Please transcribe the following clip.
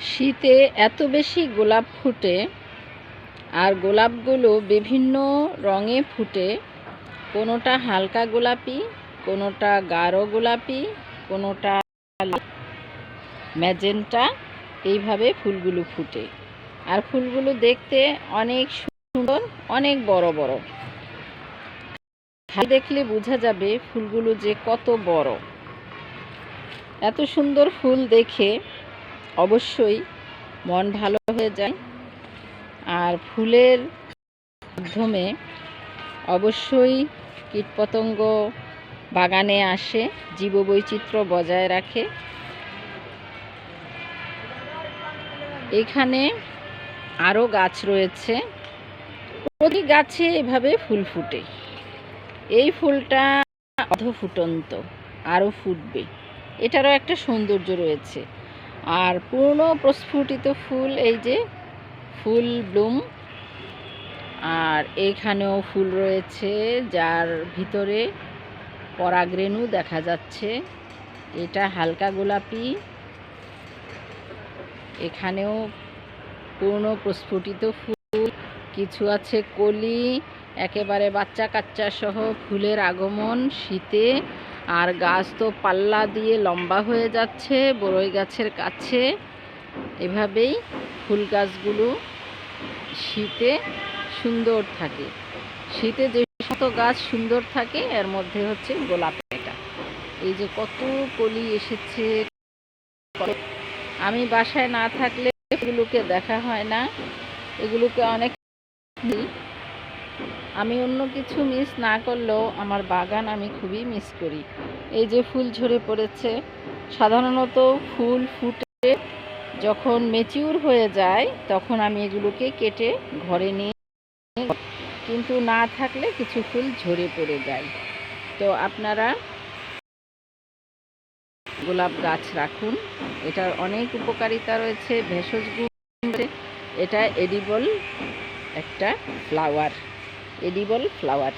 শীতে এত বেশি গোলাপ ফুটে আর গোলাপগুলো বিভিন্ন রঙে ফুটে, কোনোটা হালকা গোলাপি, কোনোটা গাঢ় গোলাপি, কোনোটা ম্যাজেন্টা, এইভাবে ফুলগুলো ফুটে। আর ফুলগুলো দেখতে অনেক সুন্দর, অনেক বড় বড়। খালি দেখলে বোঝা যাবে ফুলগুলো যে কত বড়। এত সুন্দর ফুল দেখে অবশ্যই মন ভালো হয়ে যায়। আর ফুলের মাধ্যমে অবশ্যই কীটপতঙ্গ বাগানে আসে, জীববৈচিত্র্য বজায় রাখে। এখানে আরও গাছ রয়েছে। প্রতি গাছে এভাবে ফুল ফুটে। এই ফুলটা অধফুটন্ত, আরও ফুটবে। এটারও একটা সৌন্দর্য রয়েছে। আর পূর্ণ প্রস্ফুটিত ফুল এই যে, ফুল ব্লুম। আর এইখানেও ফুল রয়েছে, যার ভিতরে পরাগরেণু দেখা যাচ্ছে। এটা হালকা গোলাপি। এখানেও পূর্ণ প্রস্ফুটিত ফুল। কিছু আছে কলি, একেবারে বাচ্চা কাচ্চা সহ ফুলের আগমন, শীতে। আর গাছ তো পাল্লা দিয়ে লম্বা হয়ে যাচ্ছে, বড়ই গাছের কাছে। এভাবেই ফুল গাছগুলো শীতে সুন্দর থাকে। শীতে যে সমস্ত গাছ সুন্দর থাকে, এর মধ্যে হচ্ছে গোলাপ এটা। এই যে কত কলি এসেছে আমি বাসায় না থাকলে এগুলোকে দেখা হয় না। এগুলোকে অনেক আমি অন্য কিছু মিস না করলেও আমার বাগান আমি খুবই মিস করি। এই যে ফুল ঝরে পড়েছে, সাধারণত ফুল ফুটে যখন মেচিউর হয়ে যায়, তখন আমি এগুলোকে কেটে ঘরে নিয়ে কিন্তু না থাকলে কিছু ফুল ঝরে পড়ে যায়। তো আপনারা গোলাপ গাছ রাখুন। এটার অনেক উপকারিতা রয়েছে, ভেষজ গুণ এটা এডিবল একটা ফ্লাওয়ার এডিবল ফ্লাওয়ার